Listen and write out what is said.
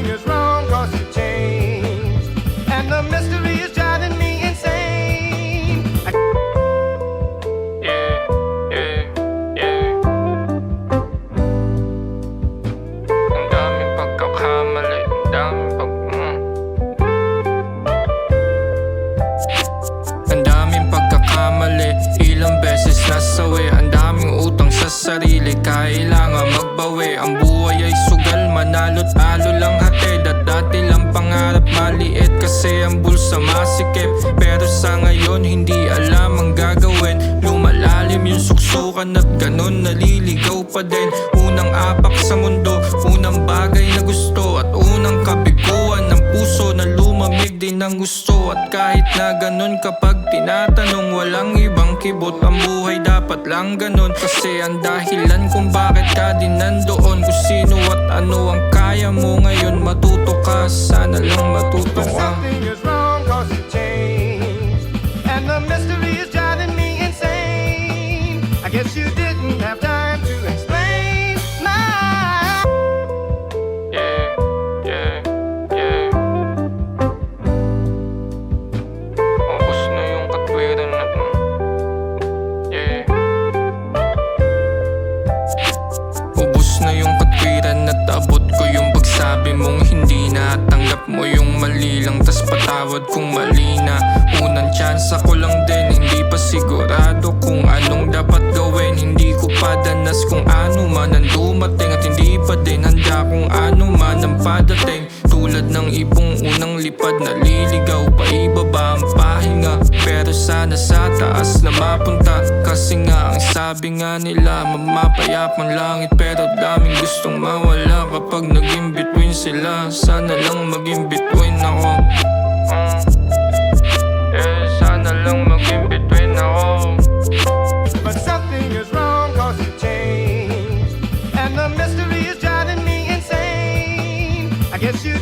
everything is maliit kasi ang bulsa masikip. Pero sa ngayon hindi alam ang gagawin. Lumalalim yung suksukan at ganun naliligaw pa din. Unang apak sa mundo, unang bagay na gusto. At unang kabiguan ng puso na lumamig din ng gusto. At kahit na ganun kapag tinatanong walang ibang kibot. Ang buhay dapat lang ganun. Kasi ang dahilan kung bakit ka din nandoon. Kung sino at ano ang kaya mo ngayon Matuto ka, sana lang matuto ka patawad kung mali na Unang chance ako lang din. Hindi pa sigurado kung anong dapat gawin. Hindi ko pa danas kung ano man ang dumating At hindi pa din handa kung ano man ang padating. Tulad ng ibong unang lipad naliligaw Paibaba ang pahinga? Pero sana sa taas na mapunta. Kasi nga ang sabi nga nila Mamapayapang langit Pero daming gustong mawala Kapag naging between sila. Sana lang maging between And the mystery is driving me insane. I guess you.